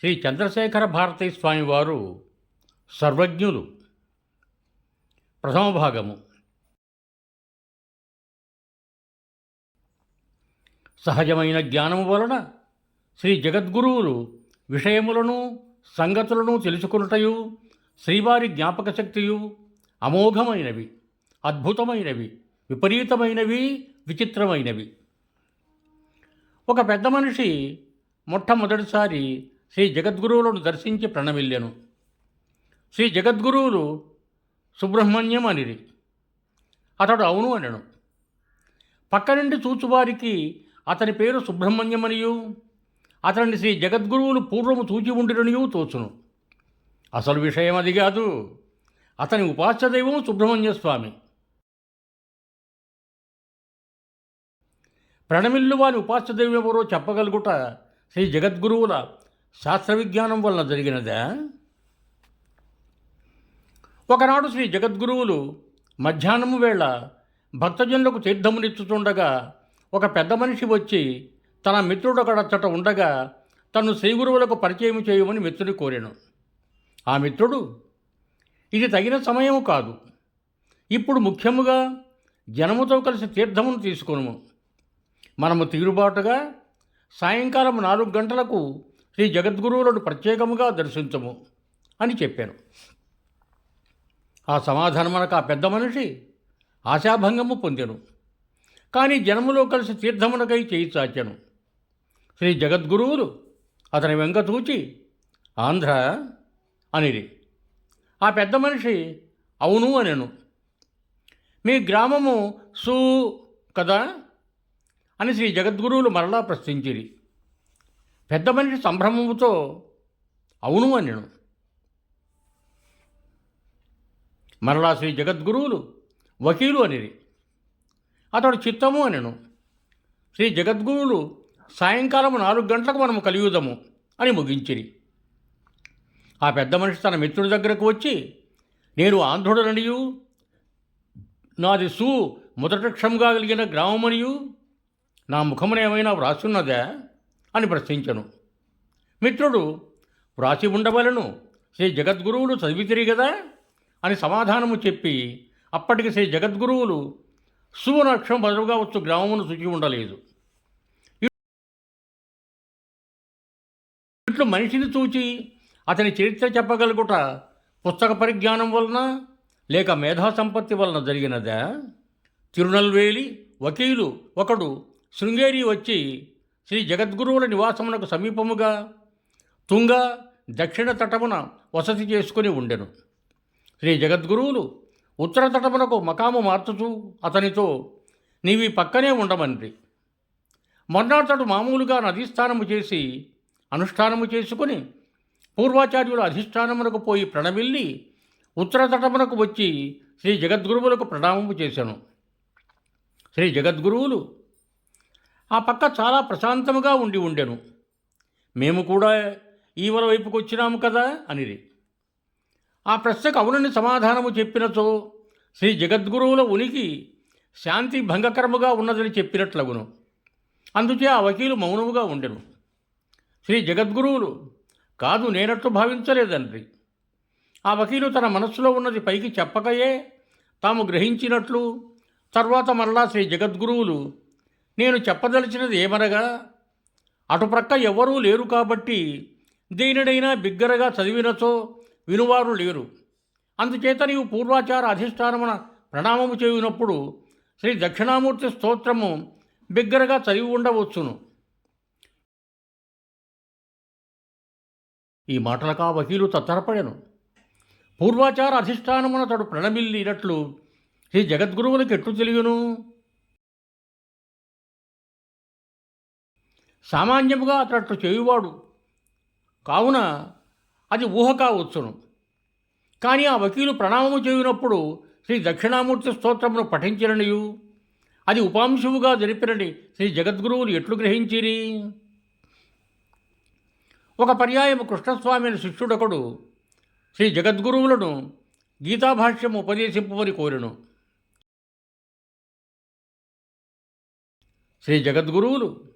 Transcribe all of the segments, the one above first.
శ్రీ చంద్రశేఖర భారతీ స్వామివారు సర్వజ్ఞులు. ప్రథమ భాగము. సహజమైన జ్ఞానము వలన శ్రీ జగద్గురువులు విషయములను సంగతులను తెలుసుకున్నటయు శ్రీవారి జ్ఞాపక శక్తియు అమోఘమైనవి అద్భుతమైనవి విపరీతమైనవి విచిత్రమైనవి. ఒక పెద్ద మనిషి మొట్టమొదటిసారి శ్రీ జగద్గురువులను దర్శించి ప్రణమిల్లెను. శ్రీ జగద్గురువులు సుబ్రహ్మణ్యం అనిరి అతడు అవును అనెను. పక్క నుండి చూచువారికి అతని పేరు సుబ్రహ్మణ్యమనియు. అతనిని శ్రీ జగద్గురువులు పూర్వము చూచి ఉండిరనియు తోచును. అసలు విషయం అది కాదు. అతని ఉపాస్య దైవం సుబ్రహ్మణ్య స్వామి ప్రణమిల్లు వారి ఉపాస్య దైవం ఎవరో చెప్పగలుగుట శ్రీ జగద్గురువుల శాస్త్ర విజ్ఞానం వలన జరిగినదా? ఒకనాడు శ్రీ జగద్గురువులు మధ్యాహ్నము వేళ భక్తజనులకు తీర్థమునిచ్చుతుండగా ఒక పెద్ద మనిషి వచ్చి తన మిత్రుడు ఒకడచ్చట ఉండగా తను శ్రీగురువులకు పరిచయం చేయమని మిత్రుని కోరాను. ఆ మిత్రుడు ఇది తగిన సమయము కాదు. ఇప్పుడు ముఖ్యముగా జనముతో కలిసి తీర్థమును తీసుకొనుము. మనము తీరుబాటుగా సాయంకాలం నాలుగు గంటలకు శ్రీ జగద్గురువులను ప్రత్యేకముగా దర్శించము అని చెప్పాను. ఆ సమాధానమనక ఆ పెద్ద మనిషి ఆశాభంగము పొందాను. కానీ జనములో కలిసి తీర్థమునకై చేయి చాచాను. శ్రీ జగద్గురువులు అతని వెంక చూచి ఆంధ్ర అనిరి. ఆ పెద్ద మనిషి అవును అనెను. మీ గ్రామము సూ కదా అని శ్రీ జగద్గురువులు మరలా ప్రశ్నించిరి. పెద్ద మనిషి సంభ్రమముతో అవును అనెను. మరలా శ్రీ జగద్గురువులు వకీలు అనిరి. అతడు చిత్తము అనెను. శ్రీ జగద్గురువులు సాయంకాలం నాలుగు గంటలకు మనము కలియుదము అని ముగించిరి. ఆ పెద్ద మనిషి తన మిత్రుడి దగ్గరకు వచ్చి నేను ఆంధ్రుడననియు? నాది సు మొదటక్షంగా కలిగిన గ్రామమనియు? నా ముఖమున ఏమైనా వ్రాసున్నదా? అని ప్రశ్నించను. మిత్రుడు వ్రాసి ఉండవలను. శ్రీ జగద్గురువులు చదివితిరి కదా అని సమాధానము చెప్పి అప్పటికి శ్రీ జగద్గురువులు సువనక్షం బదులుగా వచ్చు గ్రామమును శుచి ఉండలేదు. ఇట్లు మనిషిని చూచి అతని చరిత్ర చెప్పగలుగుట పుస్తక పరిజ్ఞానం వలన లేక మేధా సంపత్తి వలన జరిగినదా? తిరునల్వేలి వకీలు ఒకడు శృంగేరి వచ్చి శ్రీ జగద్గురువుల నివాసమునకు సమీపముగా తుంగ దక్షిణ తటమున వసతి చేసుకుని ఉండెను. శ్రీ జగద్గురువులు ఉత్తర తటమునకు మకాము మార్చుతూ అతనితో నీవి పక్కనే ఉండమని మొన్నతడు మామూలుగా నదీస్థానము చేసి అనుష్ఠానము చేసుకుని పూర్వాచార్యుల అధిష్టానమునకు పోయి ప్రణమిల్లి ఉత్తర తటమునకు వచ్చి శ్రీ జగద్గురువులకు ప్రణామము చేశాను శ్రీ జగద్గురువులు ఆ పక్క చాలా ప్రశాంతముగా ఉండి ఉండెను. మేము కూడా ఈవల వైపుకు వచ్చినాము కదా అనిది ఆ ప్రశ్నకు అవునని సమాధానము చెప్పినచో శ్రీ జగద్గురువుల ఉనికి శాంతి భంగకరముగా ఉన్నదని చెప్పినట్లగును. అందుచే ఆ వకీలు మౌనముగా ఉండెను. శ్రీ జగద్గురువులు కాదు నేనట్లు భావించలేదండ్రి ఆ వకీలు తన మనస్సులో ఉన్నది పైకి చెప్పకయే తాము గ్రహించినట్లు తర్వాత మరలా శ్రీ జగద్గురువులు నేను చెప్పదలిచినది ఏమనగా అటుప్రక్క ఎవరూ లేరు కాబట్టి దేనినైనా బిగ్గరగా చదివినచో వినువారు లేరు. అందుచేత నీవు పూర్వాచార అధిష్టానమున ప్రణామము చేయునప్పుడు శ్రీ దక్షిణామూర్తి స్తోత్రము బిగ్గరగా చదివి ఉండవచ్చును. ఈ మాటలకా వకీలు తత్తరపడెను. పూర్వాచార అధిష్టానమున తడు ప్రణమిల్లినట్లు శ్రీ జగద్గురువులకు ఎట్లు తెలియను? సామాన్యముగా అతడు చేయువాడు. కావున అది ఊహ కావచ్చును కానీ ఆ వకీలు ప్రణామము చేయునప్పుడు శ్రీ దక్షిణామూర్తి స్తోత్రమును పఠించిననియు. అది ఉపాంశువుగా జరిపినని శ్రీ జగద్గురువులు ఎట్లు గ్రహించిరి? ఒక పర్యాయము కృష్ణస్వామిని శిష్యుడొకడు శ్రీ జగద్గురువులను గీతాభాష్యం ఉపదేశింపమని కోరిను. శ్రీ జగద్గురువులు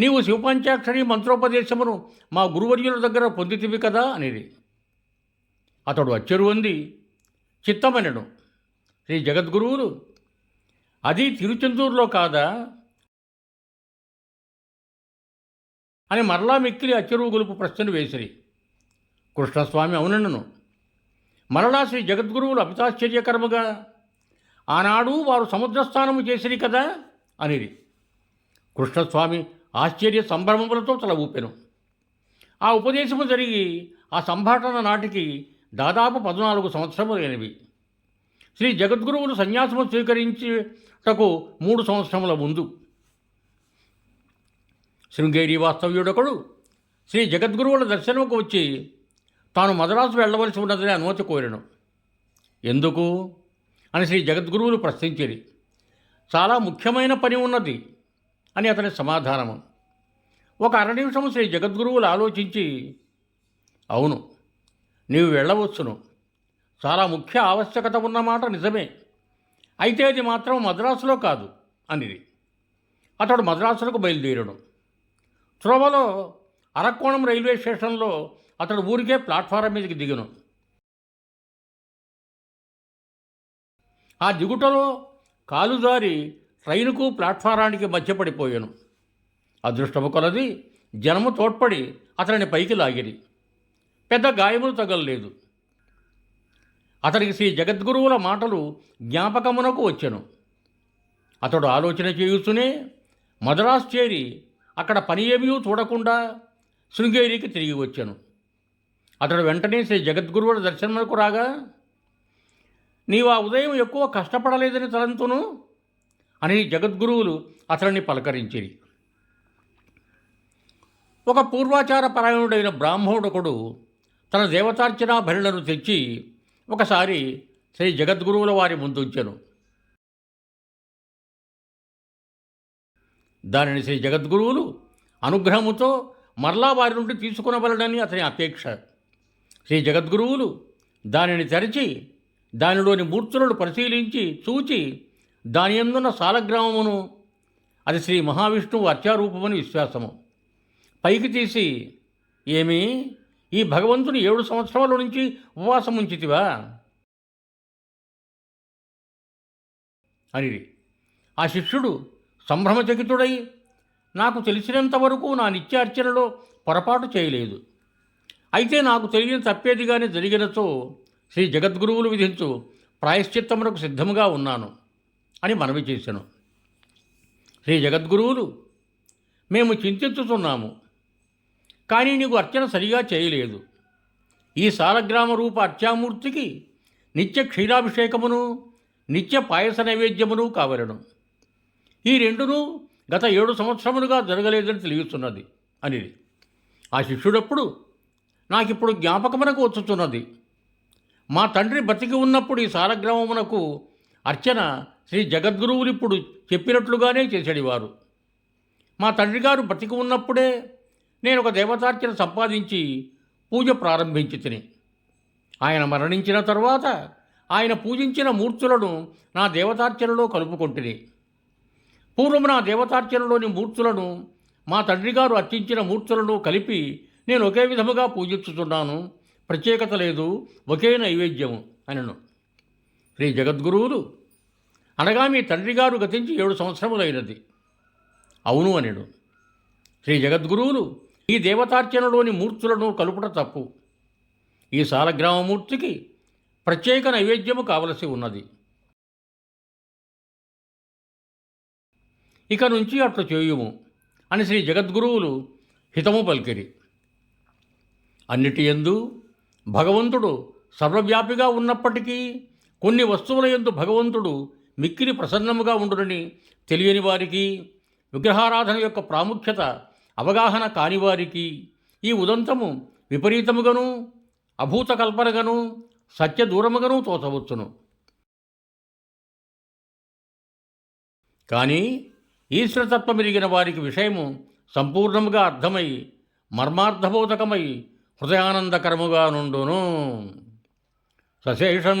నీవు శివపంచాక్షరి మంత్రోపదేశమును మా గురువర్యుల దగ్గర పొందితివి కదా అనేది. అతడు అచ్చరు అంది చిత్తమనెను శ్రీ జగద్గురువులు అది తిరుచెందూరులో కాదా అని మరలా మిక్కిలి అచ్చరువు గొలుపు ప్రశ్నలు వేసిరి. కృష్ణస్వామి అవునను మరలా శ్రీ జగద్గురువులు అమితాశ్చర్యకరముగా ఆనాడు వారు సముద్రస్థానము చేసిరి కదా? అనిది కృష్ణస్వామి ఆశ్చర్య సంభ్రమములతో తల ఊపెను. ఆ ఉపదేశము జరిగి ఆ సంభాషణ నాటికి దాదాపు పద్నాలుగు సంవత్సరములైనవి. శ్రీ జగద్గురువులు సన్యాసము స్వీకరించుటకు మూడు సంవత్సరముల ముందు. శృంగేరి వాస్తవ్యుడొకడు శ్రీ జగద్గురువుల దర్శనముకు వచ్చి తాను మద్రాసు వెళ్ళవలసి ఉన్నదని అనుమతి కోరాను. ఎందుకు? అని శ్రీ జగద్గురువులు ప్రశ్నించిరి. చాలా ముఖ్యమైన పని ఉన్నది. అని అతని సమాధానము. ఒక అర నిమిషము శ్రీ జగద్గురువులు ఆలోచించి అవును నీవు వెళ్ళవచ్చును. చాలా ముఖ్య ఆవశ్యకత ఉన్నమాట నిజమే. అయితే అది మాత్రం మద్రాసులో కాదు అనిది. అతడు మద్రాసులకు బయలుదేరడు. త్రోవలో అరక్కోణం రైల్వే స్టేషన్లో అతడు ఊరికే ప్లాట్ఫారం మీదకి దిగును. ఆ దిగుటలో కాలుదారి ట్రైనుకు ప్లాట్ఫారానికి మధ్య పడిపోయాను అదృష్టము కొలది జనము తోడ్పడి అతనిని పైకి లాగిరి. పెద్ద గాయములు తగలలేదు. అతనికి శ్రీ జగద్గురువుల మాటలు జ్ఞాపకమునకు వచ్చెను. అతడు ఆలోచన చేయుస్తూనే మద్రాసు చేరి అక్కడ పని ఏమీ చూడకుండా శృంగేరికి తిరిగి వచ్చాను. అతడు వెంటనే శ్రీ జగద్గురువుల దర్శనమునకు రాగా నీవు ఆ ఉదయం ఎక్కువ కష్టపడలేదని తలంతును? అని జగద్గురువులు అతడిని పలకరించిరి. ఒక పూర్వాచార పరాయణుడైన బ్రాహ్మణుడొకడు తన దేవతార్చన భరిలను తెచ్చి ఒకసారి శ్రీ జగద్గురువుల వారి ముందుంచెను. దానిని శ్రీ జగద్గురువులు అనుగ్రహముతో మరలా వారి నుండి తీసుకునవలనని అతని అపేక్ష. శ్రీ జగద్గురువులు దానిని తెరచి దానిలోని మూర్తులను పరిశీలించి చూచి దాని ఎందున్న సాలగ్రామమును అది శ్రీ మహావిష్ణువు అత్యారూపమని విశ్వాసము. పైకి తీసి ఏమి ఈ భగవంతుని ఏడు సంవత్సరముల నుంచి ఉపవాసం ఉంచితివా అనిది ఆ శిష్యుడు సంభ్రమచకితుడై నాకు తెలిసినంతవరకు నా నిత్యార్చనలో పొరపాటు చేయలేదు. అయితే నాకు తెలియని తప్పేదిగానే జరిగినచో శ్రీ జగద్గురువులు విధించు ప్రాయశ్చిత్తమునకు సిద్ధముగా ఉన్నాను. అని మనవి చేశాను. శ్రీ జగద్గురువులు మేము చింతించుతున్నాము కానీ నీకు అర్చన సరిగా చేయలేదు. ఈ సాలగ్రామ రూప అర్చామూర్తికి నిత్య క్షీరాభిషేకమును నిత్య పాయస నైవేద్యమును కావలను. ఈ రెండును గత ఏడు సంవత్సరములుగా జరగలేదని తెలియస్తున్నది అనిది ఆ శిష్యుడప్పుడు నాకిప్పుడు జ్ఞాపకమునకు వచ్చుతున్నది మా తండ్రి బతికి ఉన్నప్పుడు ఈ సాలగ్రామమునకు అర్చన శ్రీ జగద్గురువులు ఇప్పుడు చెప్పినట్లుగానే చేసేడివారు. మా తండ్రి గారు బ్రతికి ఉన్నప్పుడే నేను ఒక దేవతార్చన సంపాదించి పూజ ప్రారంభించి తిని. ఆయన మరణించిన తర్వాత ఆయన పూజించిన మూర్తులను నా దేవతార్చనలో కలుపుకొంటిని. పూర్వం నా దేవతార్చనలోని మూర్తులను మా తండ్రి గారు అర్చించిన మూర్తులను కలిపి నేను ఒకే విధముగా పూజించుతున్నాను ప్రత్యేకత లేదు ఒకే నైవేద్యము అనను. శ్రీ జగద్గురువులు అనగా మీ తండ్రి గారు గతించి ఏడు సంవత్సరములైనది. అవును అనెడు శ్రీ జగద్గురువులు ఈ దేవతార్చనలోని మూర్తులను కలుపుట తప్పు. ఈ సాలగ్రామమూర్తికి ప్రత్యేక నైవేద్యము కావలసి ఉన్నది. ఇక నుంచి అట్లు చేయుము అని శ్రీ జగద్గురువులు హితము పలికిరి. అన్నిటి ఎందు భగవంతుడు సర్వవ్యాపిగా ఉన్నప్పటికీ కొన్ని వస్తువుల ఎందు భగవంతుడు మిక్కిలి ప్రసన్నముగా ఉండునని తెలియని వారికి విగ్రహారాధన యొక్క ప్రాముఖ్యత అవగాహన కాని వారికి ఈ ఉదంతము విపరీతముగను అభూత కల్పనగను సత్య తోచవచ్చును. కానీ ఈశ్వరతత్వం ఎరిగిన వారికి విషయము సంపూర్ణముగా అర్థమై మర్మార్థబోధకమై హృదయానందకరముగా నుండును. సశేషం